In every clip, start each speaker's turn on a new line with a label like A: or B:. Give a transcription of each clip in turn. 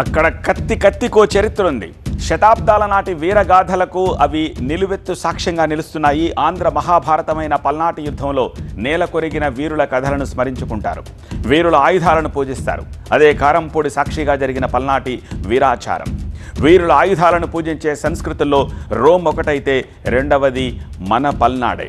A: అక్కడ కత్తి కత్తికో చరిత్ర ఉంది శతాబ్దాల నాటి వీరగాథలకు అవి నిలువెత్తు సాక్ష్యంగా నిలుస్తున్నాయి. ఆంధ్ర మహాభారతమైన పల్నాటి యుద్ధంలో నేల కొరిగిన వీరుల కథలను స్మరించుకుంటారు. వీరుల ఆయుధాలను పూజిస్తారు. అదే కారంపూడి సాక్షిగా జరిగిన పల్నాటి వీరాచారం. వీరుల ఆయుధాలను పూజించే సంస్కృతుల్లో రోమ్ ఒకటైతే రెండవది మన పల్నాడే.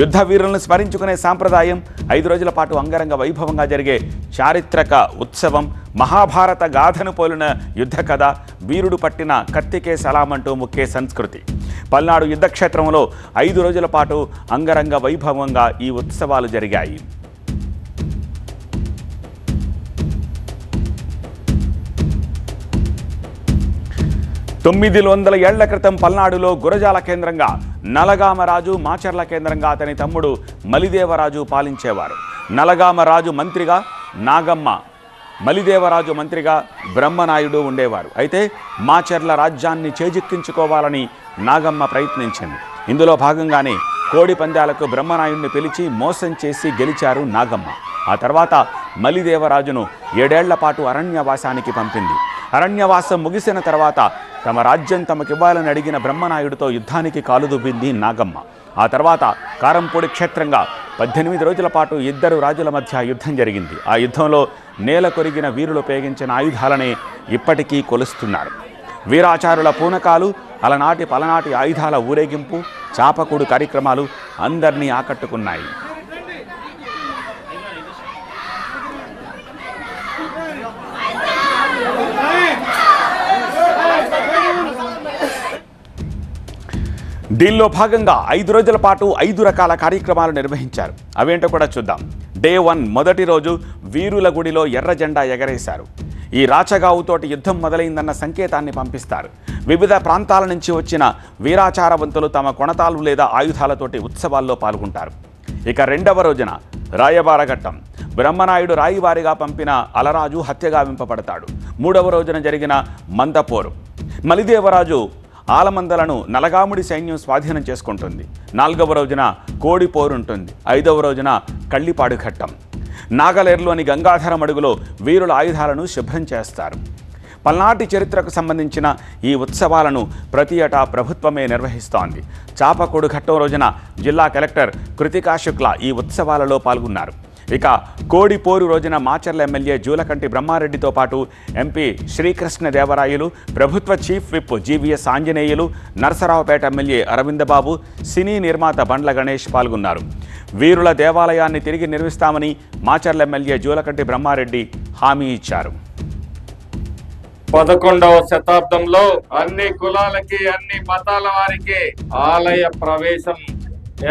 A: యుద్ధ వీరులను స్మరించుకునే సాంప్రదాయం ఐదు రోజుల పాటు అంగరంగ వైభవంగా జరిగే చారిత్రక ఉత్సవం మహాభారత గాథను పోలిన యుద్ధ కథ వీరుడు పట్టిన కత్తికే సలామంటూ ముఖ్య సంస్కృతి. పల్నాడు యుద్ధక్షేత్రంలో ఐదు రోజుల పాటు అంగరంగ వైభవంగా ఈ ఉత్సవాలు జరిగాయి. తొమ్మిది వందల ఏళ్ళ క్రితం పల్నాడులో గురజాల కేంద్రంగా నలగామరాజు మాచర్ల కేంద్రంగా అతని తమ్ముడు మలిదేవరాజు పాలించేవారు. నలగామ రాజు మంత్రిగా నాగమ్మ మలిదేవరాజు మంత్రిగా బ్రహ్మనాయుడు ఉండేవారు. అయితే మాచర్ల రాజ్యాన్ని చేజిక్కించుకోవాలని నాగమ్మ ప్రయత్నించింది. ఇందులో భాగంగానే కోడి పందాలకు బ్రహ్మనాయుడిని పిలిచి మోసం చేసి గెలిచారు నాగమ్మ. ఆ తర్వాత మలిదేవరాజును ఏడేళ్ళ పాటు అరణ్యవాసానికి పంపింది. అరణ్యవాసం ముగిసిన తర్వాత తమ రాజ్యం తమకివ్వాలని అడిగిన బ్రహ్మనాయుడితో యుద్ధానికి కాలుదుబ్బింది నాగమ్మ. ఆ తర్వాత కారంపూడి క్షేత్రంగా పద్దెనిమిది రోజుల పాటు ఇద్దరు రాజుల మధ్య యుద్ధం జరిగింది. ఆ యుద్ధంలో నేల కొరిగిన వీరులు ఉపయోగించిన ఆయుధాలనే ఇప్పటికీ కొలుస్తున్నారు. వీరాచారుల పూనకాలు అలనాటి పలనాటి ఆయుధాల ఊరేగింపు చాపకూడు కార్యక్రమాలు అందరినీ ఆకట్టుకున్నాయి. దీనిలో భాగంగా ఐదు రోజుల పాటు ఐదు రకాల కార్యక్రమాలు నిర్వహించారు. అవేంటో కూడా చూద్దాం. డే వన్ మొదటి రోజు వీరుల గుడిలో ఎర్ర జెండా ఎగరేశారు. ఈ రాచగావుతోటి యుద్ధం మొదలైందన్న సంకేతాన్ని పంపిస్తారు. వివిధ ప్రాంతాల నుంచి వచ్చిన వీరాచారవంతులు తమ కొణతాలు లేదా ఆయుధాలతోటి ఉత్సవాల్లో పాల్గొంటారు. ఇక రెండవ రోజున రాయబారఘట్టం బ్రహ్మనాయుడు రాయివారిగా పంపిన అలరాజు హత్యగా వింపబడతాడు. మూడవ రోజున జరిగిన మందపోరు. మలిదేవరాజు ఆలమందలను నలగాముడి సైన్యం స్వాధీనం చేసుకుంటుంది. నాలుగవ రోజున కోడి పోరుంటుంది ఐదవ రోజున కళ్ళిపాడు ఘట్టం. నాగలేరులోని గంగాధరం అడుగులో వీరుల ఆయుధాలను శుభ్రం చేస్తారు. పల్నాటి చరిత్రకు సంబంధించిన ఈ ఉత్సవాలను ప్రతి ఏటా ప్రభుత్వమే నిర్వహిస్తోంది. చాపకోడు ఘట్టం రోజున జిల్లా కలెక్టర్ కృతికా శుక్ల ఈ ఉత్సవాలలో పాల్గొన్నారు. ఇక కోడి పోరు రోజున మాచర్ల ఎమ్మెల్యే జూలకంటి బ్రహ్మారెడ్డితో పాటు ఎంపీ శ్రీకృష్ణ దేవరాయలు ప్రభుత్వ chief whip GVS Anjaneyulu Narasaraopet MLA Aravindababu cine నిర్మాత బండ్ల గణేష్ పాల్గొన్నారు. వీరుల దేవాలయాన్ని తిరిగి నిర్మిస్తామని మాచర్ల ఎమ్మెల్యే జూలకంటి బ్రహ్మారెడ్డి హామీ ఇచ్చారు.
B: పదకొండవ శతాబ్దంలో అన్ని కులాలకి అన్ని మతాల వారికి ఆలయ ప్రవేశం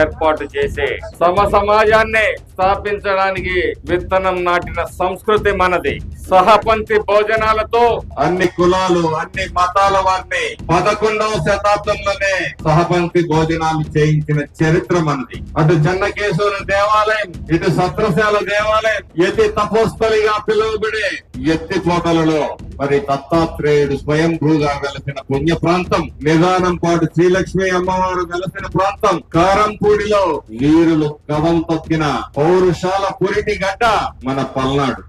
B: ఏర్పాటు చేసి సమ సమాజాన్ని స్థాపించడానికి విత్తనం నాటిన సంస్కృతి మనది. సహపంక్తి భోజనాలతో అన్ని కులాలు అన్ని మతాల వారిని పదకొండవ శతాబ్దంలోనే సహపంక్తి భోజనాలు చేయించిన చరిత్ర మనది. అటు చెన్నకేశ్వర దేవాలయం ఇటు సత్రశాల దేవాలయం ఎతి తపోస్థలిగా పిలువబడే ఎత్తిపోతలలో మరి దత్తాత్రేయుడు స్వయంభూగా వెలసిన పుణ్య ప్రాంతం నిదానం పాటు శ్రీలక్ష్మి అమ్మవారు వెలసిన ప్రాంతం కారంపూడిలో వీరులు కవం తొక్కిన పౌరుషాల పురిటి గడ్డ మన పల్నాడు.